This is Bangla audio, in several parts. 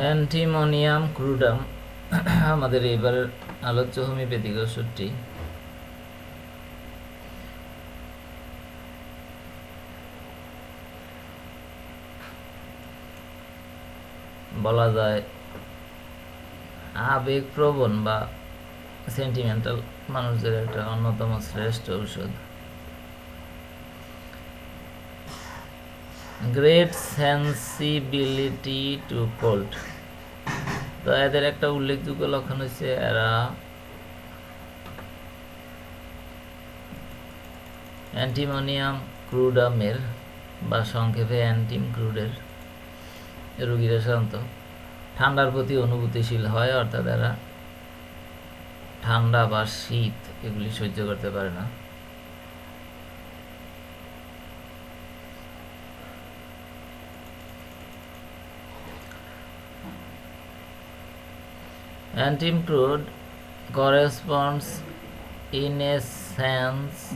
অ্যান্টিমোনিয়াম ক্রুডাম, আমাদের এবারের আলোচ্য হোমিওপ্যাথিক ওষুধটি বলা যায় আবেগপ্রবণ বা সেন্টিমেন্টাল মানুষদের একটা অন্যতম শ্রেষ্ঠ ঔষধ। গ্রেট সেন্সিবিলিটি টু কোল্ড তো এদের একটা উল্লেখযোগ্য লক্ষণ হচ্ছে এরা অ্যান্টিমোনিয়াম ক্রুডামের বা সংক্ষেপে অ্যান্টিম ক্রুডের রোগীরা সাধারণত ঠান্ডার প্রতি অনুভূতিশীল হয়, অর্থাৎ এরা ঠান্ডা বা শীত এগুলি সহ্য করতে পারে না। Antimcrude corresponds in a sense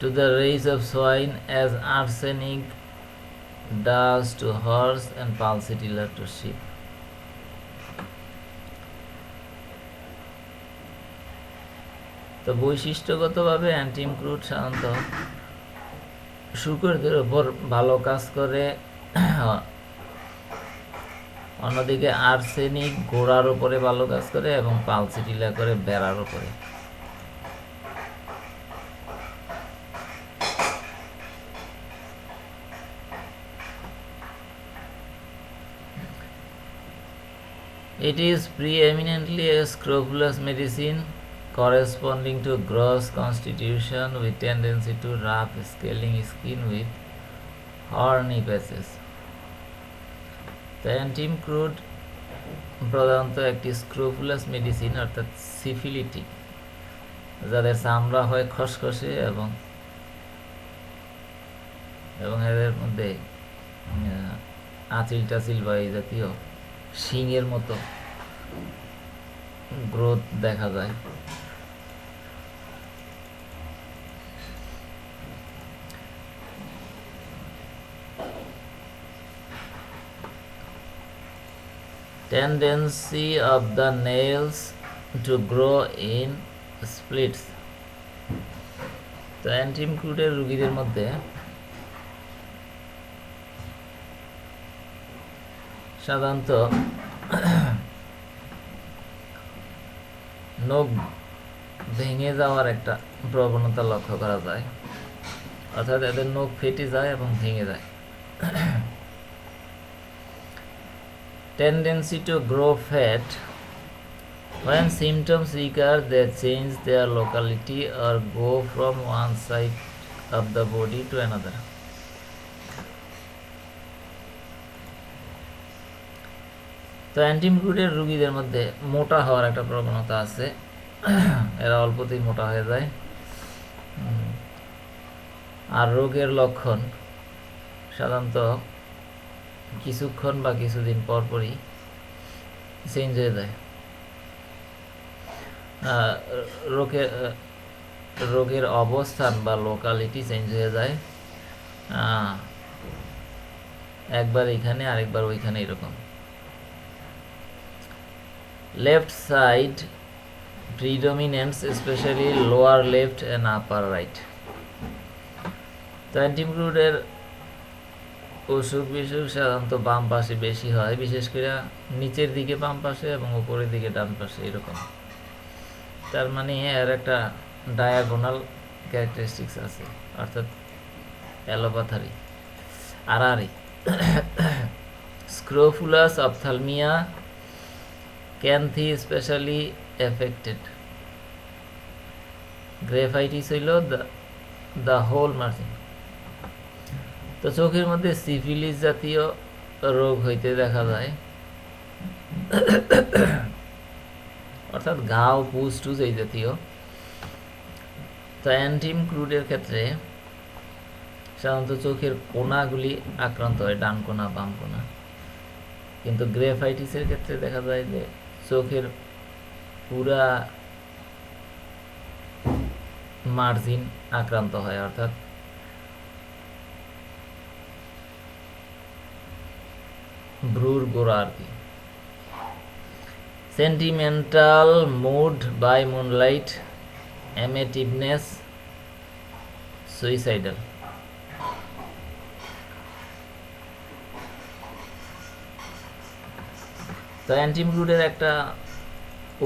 to the race of swine as arsenic does to horse and pulsatilla to sheep. তো বৈশিষ্ট্যগতভাবে অ্যান্টিমক্রুড সাধারণত শুকরদের ওপর ভালো কাজ করে। অন্যদিকে আর্সেনিক গোড়ার উপরে ভালো কাজ করে এবং পালসিটিলা করে বেড়ার উপরে। It is preeminently a scrupulous medicine. Corresponding to gross constitution with tendency to rough scaling skin with horny patches. The antimcrude প্রধানত একটি স্ক্রুপুলাস মেডিসিন অর্থাৎ সিফিলিটিক যাদের চামড়া হয় খসখসে এবং এবং এদের মধ্যে আঁচিল টাচিল বা এই জাতীয় শিংয়ের মতো গ্রোথ দেখা যায় tendency of the nails to grow in splits তো অ্যান্টিমক্রুডের রুগীদের মধ্যে সাধারণত নখ ভেঙে যাওয়ার একটা প্রবণতা লক্ষ্য করা যায় অর্থাৎ এদের নখ ফেটে যায় এবং ভেঙে যায় tendency to grow fat when symptoms recur they change their locality or go from one side of the body to another তো অ্যান্টিমক্রুডের রুগীদের মধ্যে মোটা হওয়ার একটা প্রবণতা আছে। এরা অল্পতেই মোটা হয়ে যায়। আর রোগের লক্ষণ সাধারণত কিছুক্ষণ বা কিছুদিন পর পরই চেঞ্জ হয়ে যায়। রোগের রোগের অবস্থান বা লোকালিটি চেঞ্জ হয়ে যায়। একবার এখানে আরেকবার ওইখানে এরকম। Left side predominance specially lower left and upper right তো অ্যান্টিমক্রুডের অসুখ বিসুখ সাধারণত বাম পাশে বেশি হয়, বিশেষ করে নিচের দিকে বাম পাশে এবং উপরের দিকে ডান পাশে এরকম। তার মানে এর একটা ডায়াগোনাল ক্যারেক্টারিস্টিক্স আছে, অর্থাৎ অ্যালোপ্যাথারি আরারি স্ক্রোফুলাস অপথালমিয়া ক্যান্থি স্পেশালি এফেক্টেড গ্রেফাইটিস হইল দ্য হোল মার্জিন তো চোখের মধ্যে সিফিলিস জাতীয় রোগ হইতে দেখা যায়। অর্থাৎ ঘাও পুজ টুজ এই জাতীয়। তো অ্যান্টিম ক্রুডের ক্ষেত্রে সাধারণত চোখের কোনাগুলি আক্রান্ত হয়, ডান কোনা, বাম কোনা। কিন্তু গ্রেফাইটিসের ক্ষেত্রে দেখা যায় যে চোখের পুরা মার্জিন আক্রান্ত হয়, অর্থাৎ ব্রুর গোড়া আর কি। Sentimental mood by moonlight amativeness suicidal তো অ্যান্টিমক্রুডের একটা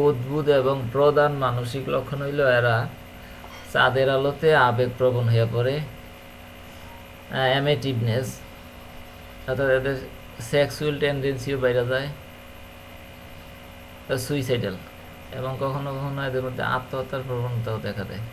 অদ্ভুত এবং প্রধান মানসিক লক্ষণ হইল এরা চাঁদের আলোতে আবেগপ্রবণ হয়ে পড়ে অ্যামেটিভনেস অর্থাৎ এদের সেক্সুয়াল টেন্ডেন্সিও বাইরে যায় সুইসাইডাল এবং কখনো কখনো এদের মধ্যে আত্মহত্যার প্রবণতাও দেখা দেয়।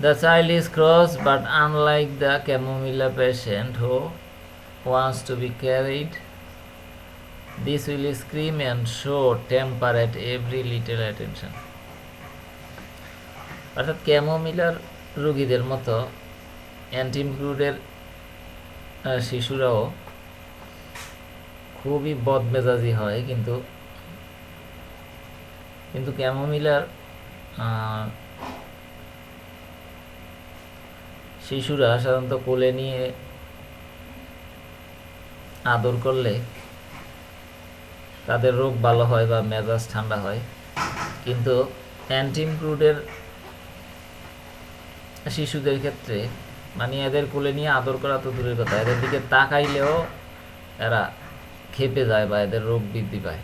The child is cross, but unlike the chamomilla patient who wants to be carried, this will scream and show temper at every little attention. অর্থাৎ ক্যামোমিলার রোগীদের মতো অ্যান্টিমক্রুডের শিশুরাও খুবই বদমেজাজি হয় কিন্তু কিন্তু ক্যামোমিলার শিশুরা সাধারণত কোলে নিয়ে আদর করলে তাদের রোগ ভালো হয় বা মেজাজ ঠান্ডা হয়। কিন্তু অ্যান্টিমক্রুডের শিশুদের ক্ষেত্রে মানে এদের কোলে নিয়ে আদর করা তো দূরের কথা, এদের দিকে তাকাইলেও এরা খেপে যায় বা এদের রোগ বৃদ্ধি পায়।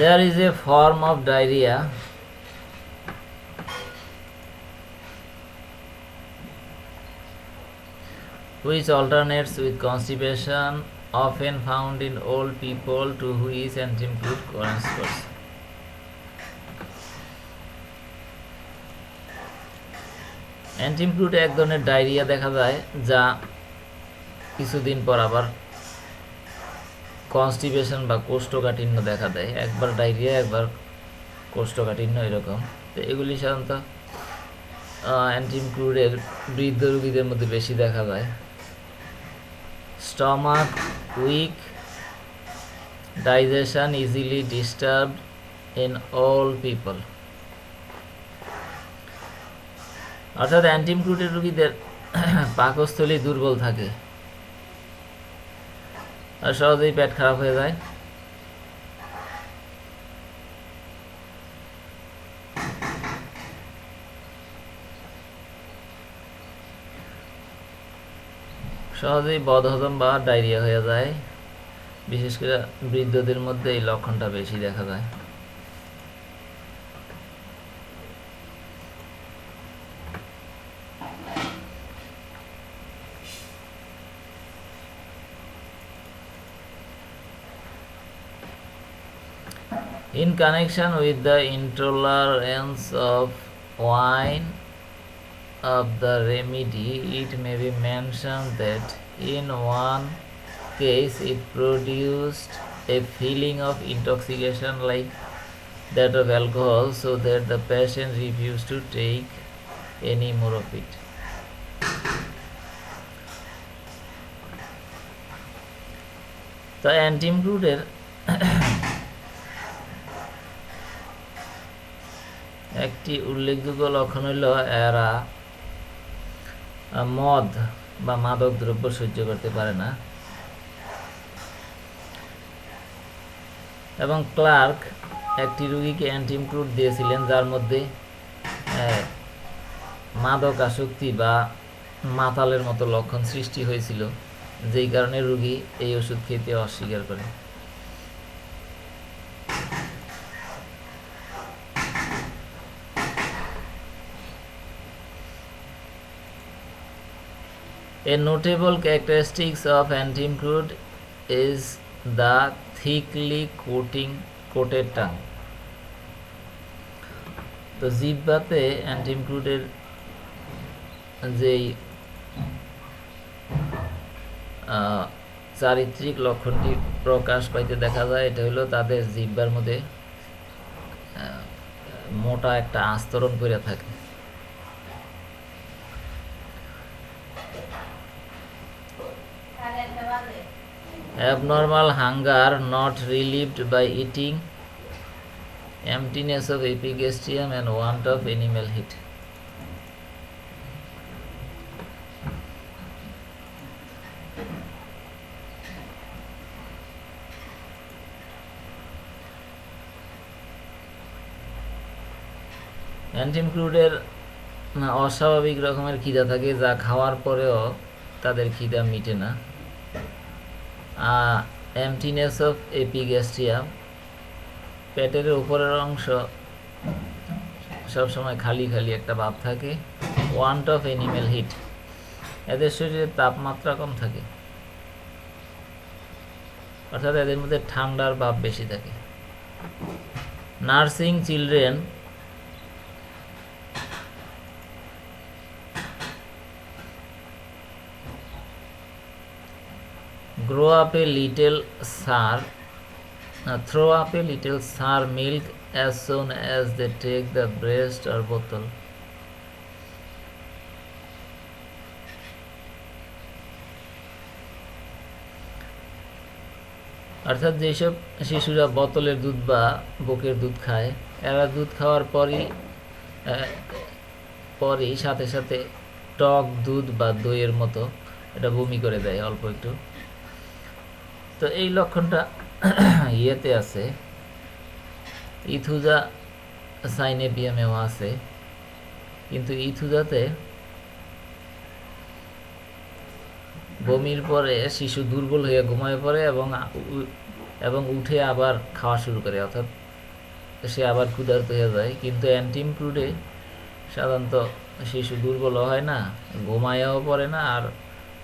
There is a form of diarrhea which alternates with constipation, often found in old people to which antimicrobe corresponds. অ্যান্টিমক্রুট এক ধরনের ডায়রিয়া দেখা যায় যা কিছুদিন পর আবার কনস্টিপেশন বা কোষ্ঠকাঠিন্য দেখা দেয়। একবার ডায়রিয়া একবার কোষ্ঠকাঠিন্য এরকম। তো এগুলি সাধারণত অ্যান্টিমক্রুডের বৃদ্ধ রোগীদের মধ্যে বেশি দেখা যায়। Stomach weak, digestion easily disturb in all people. অর্থাৎ অ্যান্টিমক্রুডের রোগীদের পাকস্থলী দুর্বল থাকে। আর সহজেই পেট খারাপ হয়ে যায়। সহজেই বদহজম বা ডায়রিয়া হয়ে যায়। বিশেষ করে বৃদ্ধদের মধ্যে এই লক্ষণটা বেশি দেখা যায়। In connection with the intolerance of wine of the remedy, it may be mentioned that in one case it produced a feeling of intoxication like that of alcohol, so that the patient refused to take any more of it. তো অ্যান্টিমক্রুডের একটি উল্লেখযোগ্য লক্ষণ হইল এরা মদ বা মাদক দ্রব্য সহ্য করতে পারে না। এবং ক্লার্ক একটি রুগীকে অ্যান্টিমক্রুড দিয়েছিলেন যার মধ্যে মাদক আসক্তি বা মাতালের মতো লক্ষণ সৃষ্টি হয়েছিল, যেই কারণে রুগী এই ওষুধ খেতে অস্বীকার করে। A notable characteristics of antimcrude is the thickly coating coated tongue. তো জিহ্বাতে অ্যান্টিমক্রুডের যেই চারিত্রিক লক্ষণটি প্রকাশ পাইতে দেখা যায় এটা হলো তাদের জিব্বার মধ্যে মোটা একটা আস্তরণ করে থাকে abnormal hunger not relieved by eating emptiness of epigastrium and want of animal heat অ্যান্টিমক্রুডের অস্বাভাবিক রকমের খিদা থাকে যা খাওয়ার পরেও তাদের খিদা মিটে না এমটিনেস অফ এপিগ্যাস্ট্রিয়াম পেটের উপরের অংশ সবসময় খালি খালি একটা ভাব থাকে ওয়ান্ট অফ এনিম্যাল হিট এদের শরীরে তাপমাত্রা কম থাকে, অর্থাৎ এদের মধ্যে ঠান্ডার ভাব বেশি থাকে। Nursing children grow up a little sour throw up a a sour milk as as as they they the the are বোতল অর্থাৎ যেসব শিশুরা বোতলের দুধ বা বুকের দুধ খায়, এরা দুধ খাওয়ার পরই পরই সাথে সাথে টক দুধ বা দইয়ের মতো এটা বমি করে দেয় অল্প একটু। তো এই লক্ষণটা ইয়েতে আছে। ইথুজা সাইনেপিয়ামেও আছে। কিন্তু ইথুজাতে বমির পরে শিশু দুর্বল হয়ে ঘুমায় পড়ে এবং এবং উঠে আবার খাওয়া শুরু করে। অর্থাৎ সে আবার ক্ষুধার্ত হয়ে যায়। কিন্তু অ্যান্টিমক্রুডে সাধারণত শিশু দুর্বল হয় না, ঘুমায়ও পড়ে না, আর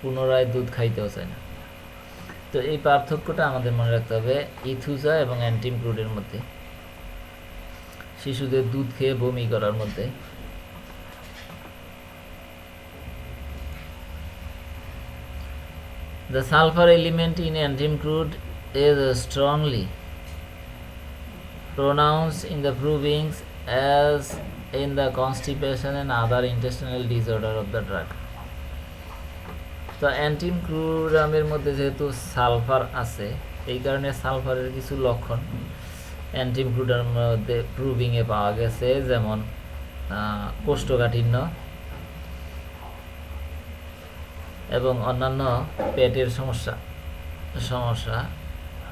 পুনরায় দুধ খাইতেও চায় না। তো এই পার্থক্যটা আমাদের মনে রাখতে হবে ইথুজা এবং অ্যান্টিমক্রুডের মধ্যে শিশুদের দুধ খেয়ে বমি করার মধ্যে The sulfur element in antimcrude is strongly pronounced in the provings as in the constipation and other intestinal disorder of the drug. তো অ্যান্টিমক্রুরামের মধ্যে যেহেতু সালফার আছে, এই কারণে সালফারের কিছু লক্ষণ অ্যান্টিম অ্যান্টিমক্রুডার মধ্যে প্রুভিংয়ে পাওয়া গেছে, যেমন কোষ্ঠকাঠিন্য এবং অন্যান্য পেটের সমস্যা সমস্যা।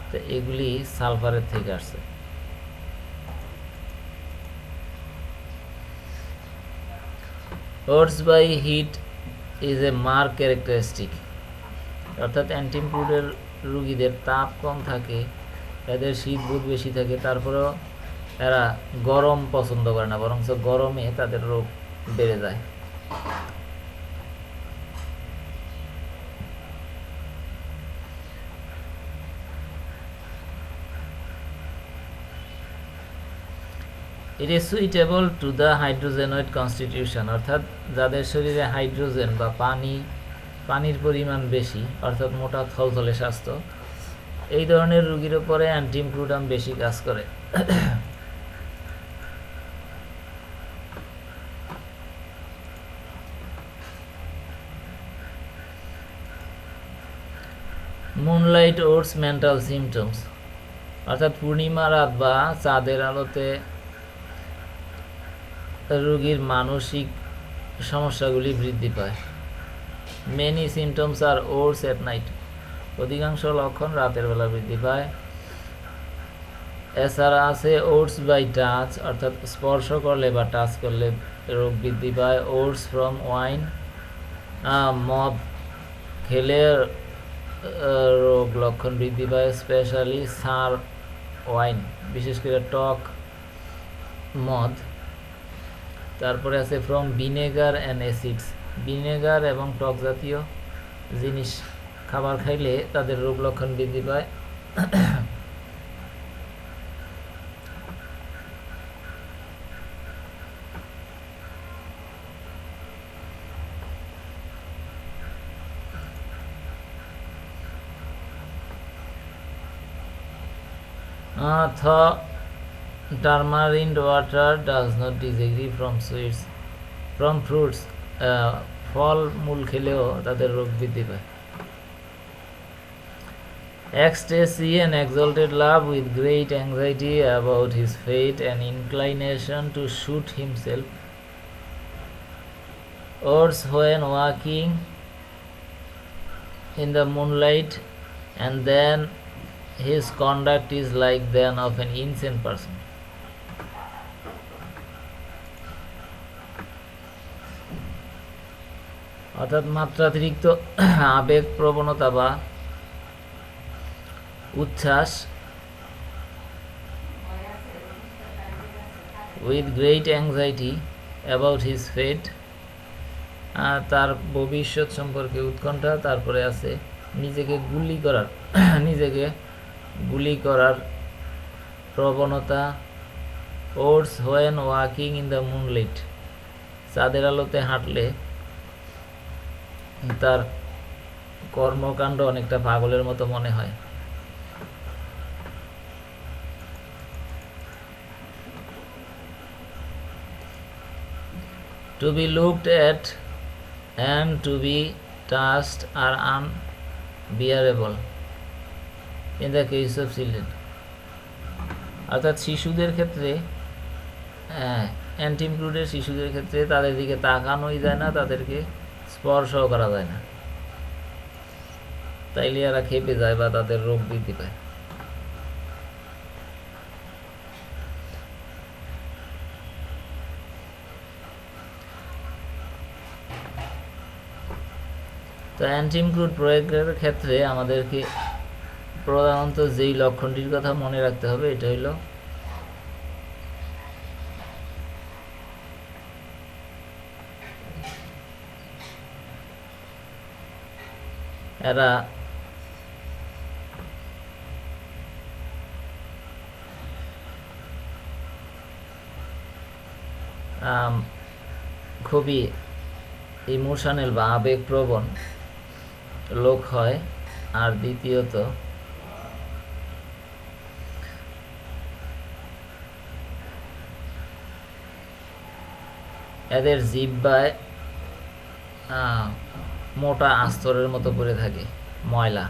তো এগুলি সালফারের থেকে আসছে। Worse by heat is a marked characteristic অর্থাৎ অ্যান্টিমক্রুডের রুগীদের তাপ কম থাকে, এদের শীত বোধ বেশি থাকে, তারপরেও এরা গরম পছন্দ করে না, বরঞ্চ গরমে তাদের রোগ বেড়ে যায়। It is suitable to the hydrogenoid constitution অর্থাৎ যাদের শরীরে হাইড্রোজেন বা পানি, পানির পরিমাণ বেশি, অর্থাৎ মোটা থলথলে স্বাস্থ্য, এই ধরনের রোগীর উপরে অ্যান্টিমক্রুডাম বেশি কাজ করে। মুনলাইট ওটস মেন্টাল সিমটমস অর্থাৎ পূর্ণিমা রাত বা চাঁদের আলোতে রোগীর মানসিক সমস্যাগুলি বৃদ্ধি পায়। Many symptoms are worse at night অধিকাংশ লক্ষণ রাতের বেলা বৃদ্ধি পায়। এছাড়া আছে ওটস বাই টাচ অর্থাৎ স্পর্শ করলে বা টাচ করলে রোগ বৃদ্ধি পায়। ওটস ফ্রম ওয়াইন মদ খেলে রোগ লক্ষণ বৃদ্ধি পায় স্পেশালি সার ওয়াইন বিশেষ করে টক মদ। তারপরে আছে from vinegar and acids vinegar এবং টক জাতীয় জিনিস খাবার খাইলে তাদের রোগ লক্ষণ বৃদ্ধি পায়। थ tamarind water does not disagree from sweets from fruits uh, ফল মূল খেলেও তাদের রোগ বৃদ্ধি পায় ecstasy and exalted love with great anxiety about his fate and inclination to shoot himself Oars when walking in the moonlight and then his conduct is like that of an insane person অর্থাৎ মাত্রাতিরিক্ত আবেগ প্রবণতা বা উচ্ছ্বাস with great anxiety about his fate তার ভবিষ্যৎ সম্পর্কে উৎকণ্ঠা, তারপরে আছে নিজেকে গুলি করার, নিজেকে গুলি করার প্রবণতা worse when walking in the moonlight চাঁদের আলোতে হাঁটলে তার কর্মকাণ্ড অনেকটা পাগলের মতো মনে হয়। To be looked at and to be touched are unbearable in the case of children. অর্থাৎ শিশুদের ক্ষেত্রে অ্যান্টিমক্লুডের শিশুদের ক্ষেত্রে তাদের দিকে তাকানোই যায় না, তাদেরকে স্পর্শও করা যায় না। তাইলে এরা খেপে যায় বা তাদের রোগ বৃদ্ধি পায়। তো অ্যান্টিমক্লুড প্রয়োগের ক্ষেত্রে আমাদেরকে প্রধানত যেই লক্ষণটির কথা মনে রাখতে হবে, এটা হইল এরা খুবই ইমোশনাল বা আবেগপ্রবণ লোক হয়। আর দ্বিতীয়ত এদের জিব্বায় মোটা আস্তরের মতো করে থাকে ময়লা।